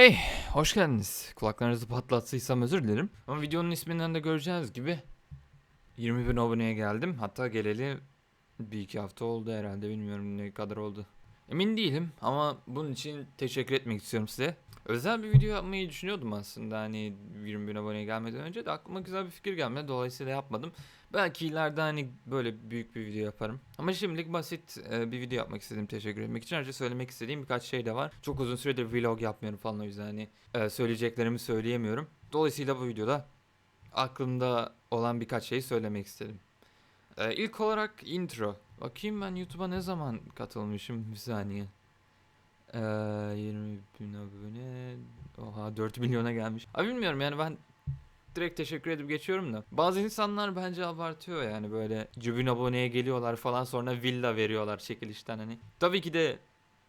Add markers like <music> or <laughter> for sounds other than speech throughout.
Hey, hoş geldiniz. Kulaklarınızı patlattıysam özür dilerim. Ama videonun isminden de göreceğiniz gibi 20 bin aboneye geldim. Hatta geleli bir iki hafta oldu herhalde bilmiyorum ne kadar oldu. Emin değilim ama bunun için teşekkür etmek istiyorum size. Özel bir video yapmayı düşünüyordum aslında hani 20 bin aboneye gelmeden önce de aklıma güzel bir fikir gelmedi dolayısıyla yapmadım. Belki ileride hani böyle büyük bir video yaparım. Ama şimdilik basit e, bir video yapmak istedim teşekkür etmek için. Ayrıca söylemek istediğim birkaç şey de var. Çok uzun süredir vlog yapmıyorum falan o yüzden hani e, söyleyeceklerimi söyleyemiyorum. Dolayısıyla bu videoda aklımda olan birkaç şeyi söylemek istedim. E, ilk olarak intro. Bakayım ben YouTube'a ne zaman katılmışım bir saniye. E, 20 bin abone. Oha 4 milyona gelmiş. Abi bilmiyorum yani ben direkt teşekkür edip geçiyorum da. Bazı insanlar bence abartıyor yani böyle cübün aboneye geliyorlar falan sonra villa veriyorlar çekilişten hani. Tabii ki de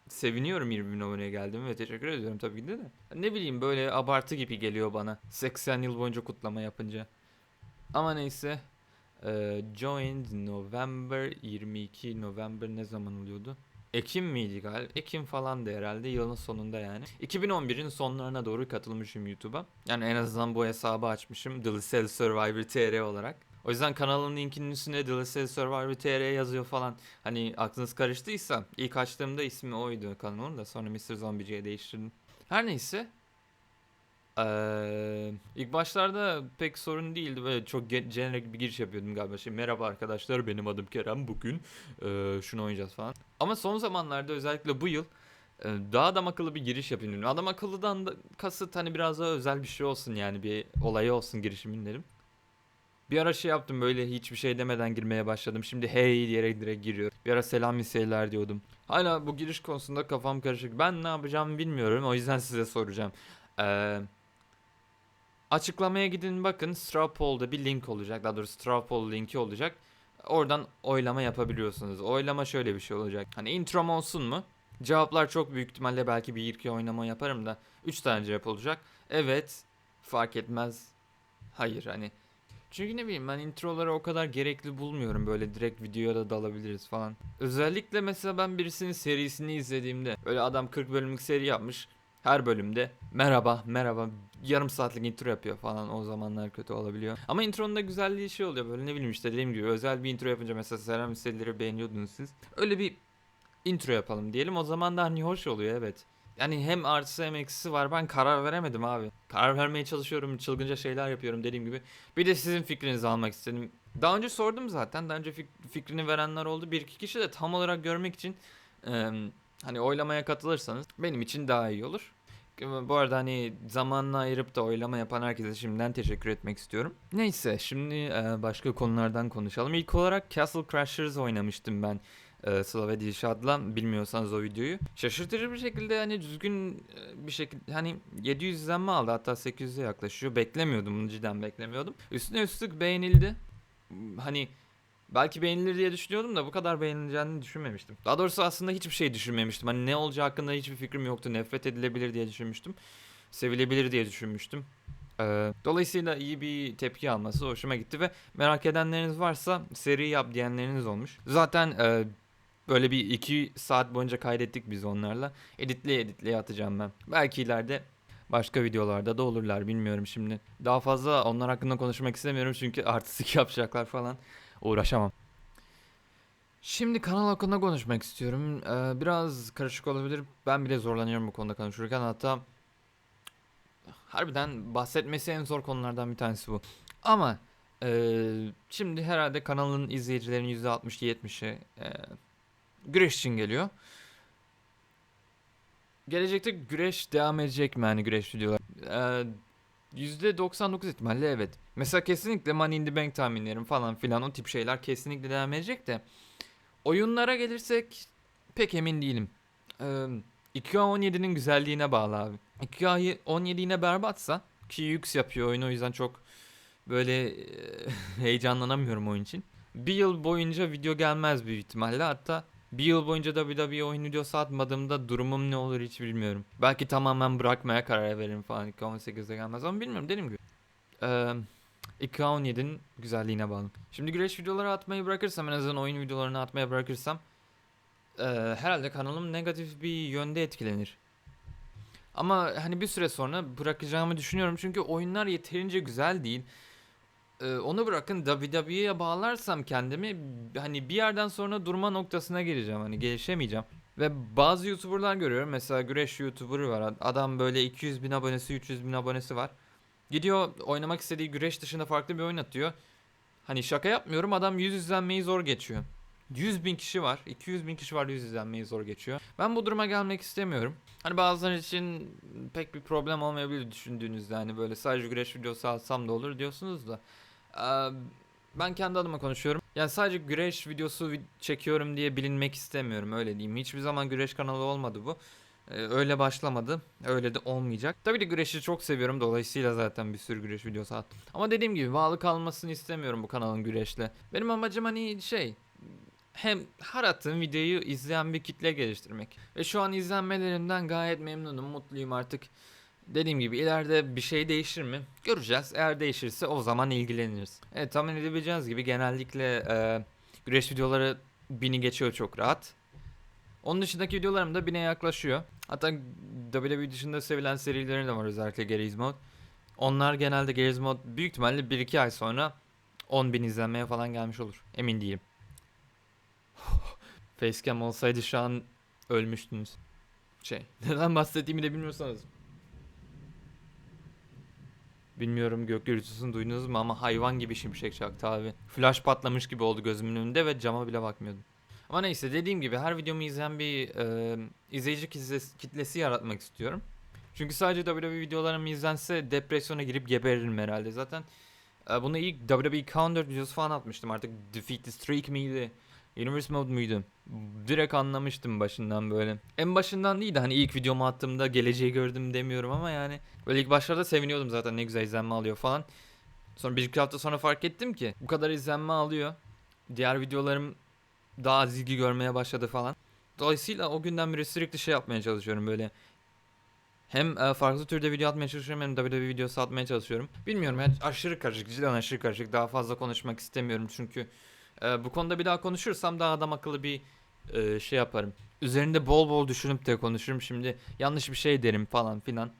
seviniyorum 20 bin aboneye geldim ve teşekkür ediyorum tabii ki de de. Ne bileyim böyle abartı gibi geliyor bana 80 yıl boyunca kutlama yapınca. Ama neyse. Joined November 22 November ne zaman oluyordu? Ekim miydi galiba? Ekim falan da herhalde yılın sonunda yani. 2011'in sonlarına doğru katılmışım YouTube'a. Yani en azından bu hesabı açmışım. The Lisel Survivor TR olarak. O yüzden kanalın linkinin üstüne The Lisel Survivor TR yazıyor falan. Hani aklınız karıştıysa ilk açtığımda ismi oydu kanalın da sonra Mr. Zombie'ciye değiştirdim. Her neyse. Ee, ilk başlarda pek sorun değildi. Böyle çok ge- generic bir giriş yapıyordum galiba. Şey merhaba arkadaşlar benim adım Kerem. Bugün e, şunu oynayacağız. falan. Ama son zamanlarda özellikle bu yıl e, daha adam akıllı bir giriş yapayım dedim. Adam akıllıdan da kasıt hani biraz daha özel bir şey olsun yani bir olayı olsun girişimin dedim. Bir ara şey yaptım böyle hiçbir şey demeden girmeye başladım. Şimdi hey diyerek direkt giriyorum. Bir ara selam miseyler diyordum. Hala bu giriş konusunda kafam karışık. Ben ne yapacağımı bilmiyorum. O yüzden size soracağım. Eee Açıklamaya gidin bakın straw poll'da bir link olacak. Daha doğrusu straw poll linki olacak. Oradan oylama yapabiliyorsunuz. Oylama şöyle bir şey olacak. Hani introm olsun mu? Cevaplar çok büyük ihtimalle belki bir iki oynama yaparım da 3 tane cevap olacak. Evet, fark etmez. Hayır hani. Çünkü ne bileyim ben introları o kadar gerekli bulmuyorum böyle direkt videoya da dalabiliriz falan. Özellikle mesela ben birisinin serisini izlediğimde öyle adam 40 bölümlük seri yapmış. Her bölümde merhaba merhaba yarım saatlik intro yapıyor falan o zamanlar kötü olabiliyor. Ama intronun da güzelliği şey oluyor böyle ne bileyim işte dediğim gibi özel bir intro yapınca mesela selam isteleri beğeniyordunuz siz. Öyle bir intro yapalım diyelim o zaman da hani hoş oluyor evet. Yani hem artısı hem eksisi var ben karar veremedim abi. Karar vermeye çalışıyorum çılgınca şeyler yapıyorum dediğim gibi. Bir de sizin fikrinizi almak istedim. Daha önce sordum zaten daha önce fik- fikrini verenler oldu. Bir iki kişi de tam olarak görmek için eee, hani oylamaya katılırsanız benim için daha iyi olur. Bu arada hani zamanını ayırıp da oylama yapan herkese şimdiden teşekkür etmek istiyorum. Neyse şimdi e, başka konulardan konuşalım. İlk olarak Castle Crashers oynamıştım ben. E, Slava Dilşat'la bilmiyorsanız o videoyu. Şaşırtıcı bir şekilde hani düzgün e, bir şekilde hani 700 izlenme aldı hatta 800'e yaklaşıyor. Beklemiyordum bunu cidden beklemiyordum. Üstüne üstlük beğenildi. Hani Belki beğenilir diye düşünüyordum da bu kadar beğenileceğini düşünmemiştim. Daha doğrusu aslında hiçbir şey düşünmemiştim. Hani ne olacağı hakkında hiçbir fikrim yoktu. Nefret edilebilir diye düşünmüştüm. Sevilebilir diye düşünmüştüm. Ee, dolayısıyla iyi bir tepki alması hoşuma gitti ve merak edenleriniz varsa seri yap diyenleriniz olmuş. Zaten e, böyle bir iki saat boyunca kaydettik biz onlarla. Editleye editleye atacağım ben. Belki ileride başka videolarda da olurlar bilmiyorum şimdi. Daha fazla onlar hakkında konuşmak istemiyorum çünkü <laughs> artistik yapacaklar falan uğraşamam. Şimdi kanal hakkında konuşmak istiyorum. Ee, biraz karışık olabilir. Ben bile zorlanıyorum bu konuda konuşurken. Hatta harbiden bahsetmesi en zor konulardan bir tanesi bu. Ama ee, şimdi herhalde kanalın izleyicilerinin %60-70'i ee, güreş için geliyor. Gelecekte güreş devam edecek mi yani güreş videolar? Ee, %99 ihtimalle evet. Mesela kesinlikle Money in the Bank tahminlerim falan filan o tip şeyler kesinlikle devam edecek de. Oyunlara gelirsek pek emin değilim. Ee, 2K17'nin güzelliğine bağlı abi. 2K17 yine berbatsa ki Yux yapıyor oyunu o yüzden çok böyle <laughs> heyecanlanamıyorum oyun için. Bir yıl boyunca video gelmez büyük ihtimalle hatta bir yıl boyunca WWE oyun videosu atmadığımda durumum ne olur hiç bilmiyorum. Belki tamamen bırakmaya karar veririm falan 2K18'de gelmez ama bilmiyorum dediğim gibi. Ee, 2K17'nin güzelliğine bağlı. Şimdi güreş videoları atmayı bırakırsam en azından oyun videolarını atmaya bırakırsam e, herhalde kanalım negatif bir yönde etkilenir. Ama hani bir süre sonra bırakacağımı düşünüyorum çünkü oyunlar yeterince güzel değil. Ee, onu bırakın WWE'ye bağlarsam kendimi hani bir yerden sonra durma noktasına geleceğim hani gelişemeyeceğim. Ve bazı YouTuber'lar görüyorum mesela güreş YouTuber'ı var adam böyle 200 bin abonesi 300 bin abonesi var. Gidiyor oynamak istediği güreş dışında farklı bir oyun atıyor. Hani şaka yapmıyorum adam 100 izlenmeyi zor geçiyor. 100 bin kişi var 200 bin kişi var 100 izlenmeyi zor geçiyor. Ben bu duruma gelmek istemiyorum. Hani bazıları için pek bir problem olmayabilir düşündüğünüzde hani böyle sadece güreş videosu alsam da olur diyorsunuz da. Ben kendi adıma konuşuyorum. Yani sadece güreş videosu vi- çekiyorum diye bilinmek istemiyorum öyle diyeyim. Hiçbir zaman güreş kanalı olmadı bu. Öyle başlamadı. Öyle de olmayacak. Tabii de güreşi çok seviyorum. Dolayısıyla zaten bir sürü güreş videosu attım. Ama dediğim gibi bağlı kalmasını istemiyorum bu kanalın güreşle. Benim amacım hani şey hem her attığım videoyu izleyen bir kitle geliştirmek. Ve şu an izlenmelerimden gayet memnunum, mutluyum artık. Dediğim gibi ileride bir şey değişir mi? Göreceğiz. Eğer değişirse o zaman ilgileniriz. Evet tahmin edebileceğiniz gibi genellikle e, güreş videoları bini geçiyor çok rahat. Onun dışındaki videolarım da bine yaklaşıyor. Hatta WWE dışında sevilen serilerim de var özellikle Garry's Mod. Onlar genelde Garry's Mod büyük ihtimalle 1-2 ay sonra 10.000 izlenmeye falan gelmiş olur. Emin değilim. <laughs> Facecam olsaydı şu an ölmüştünüz. Şey, <laughs> neden bahsettiğimi de bilmiyorsanız. Bilmiyorum gök gürültüsünü duydunuz mu ama hayvan gibi şimşek çaktı abi. Flash patlamış gibi oldu gözümün önünde ve cama bile bakmıyordum. Ama neyse dediğim gibi her videomu izleyen bir e, izleyici kitlesi, yaratmak istiyorum. Çünkü sadece WWE videolarım izlense depresyona girip geberirim herhalde. Zaten e, bunu ilk WWE Counter videosu falan atmıştım artık Defeat the Streak miydi? Universe Mode muydu? Direkt anlamıştım başından böyle. En başından değil de hani ilk videomu attığımda geleceği gördüm demiyorum ama yani. Böyle ilk başlarda seviniyordum zaten ne güzel izlenme alıyor falan. Sonra bir iki hafta sonra fark ettim ki bu kadar izlenme alıyor. Diğer videolarım daha az ilgi görmeye başladı falan. Dolayısıyla o günden beri sürekli şey yapmaya çalışıyorum böyle. Hem e, farklı türde video atmaya çalışıyorum hem WWE videosu atmaya çalışıyorum. Bilmiyorum yani aşırı karışık, cidden aşırı karışık. Daha fazla konuşmak istemiyorum çünkü e, bu konuda bir daha konuşursam daha adam akıllı bir e, şey yaparım. Üzerinde bol bol düşünüp de konuşurum. Şimdi yanlış bir şey derim falan filan.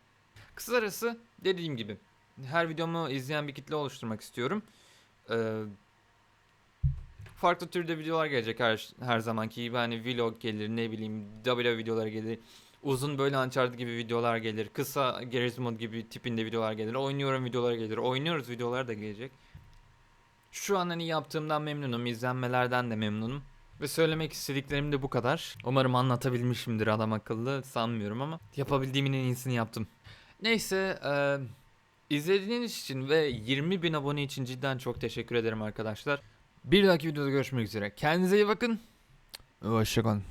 Kısacası dediğim gibi her videomu izleyen bir kitle oluşturmak istiyorum. Ee, farklı türde videolar gelecek her her zamanki gibi hani vlog gelir ne bileyim WWE videoları gelir. Uzun böyle Uncharted gibi videolar gelir. Kısa Garry's Mod gibi tipinde videolar gelir. Oynuyorum videolar gelir. Oynuyoruz videolar da gelecek. Şu an hani yaptığımdan memnunum. izlenmelerden de memnunum. Ve söylemek istediklerim de bu kadar. Umarım anlatabilmişimdir adam akıllı. Sanmıyorum ama yapabildiğimin en iyisini yaptım. Neyse, eee, izlediğiniz için ve 20 bin abone için cidden çok teşekkür ederim arkadaşlar. Bir dahaki videoda görüşmek üzere. Kendinize iyi bakın. Hoşçakalın.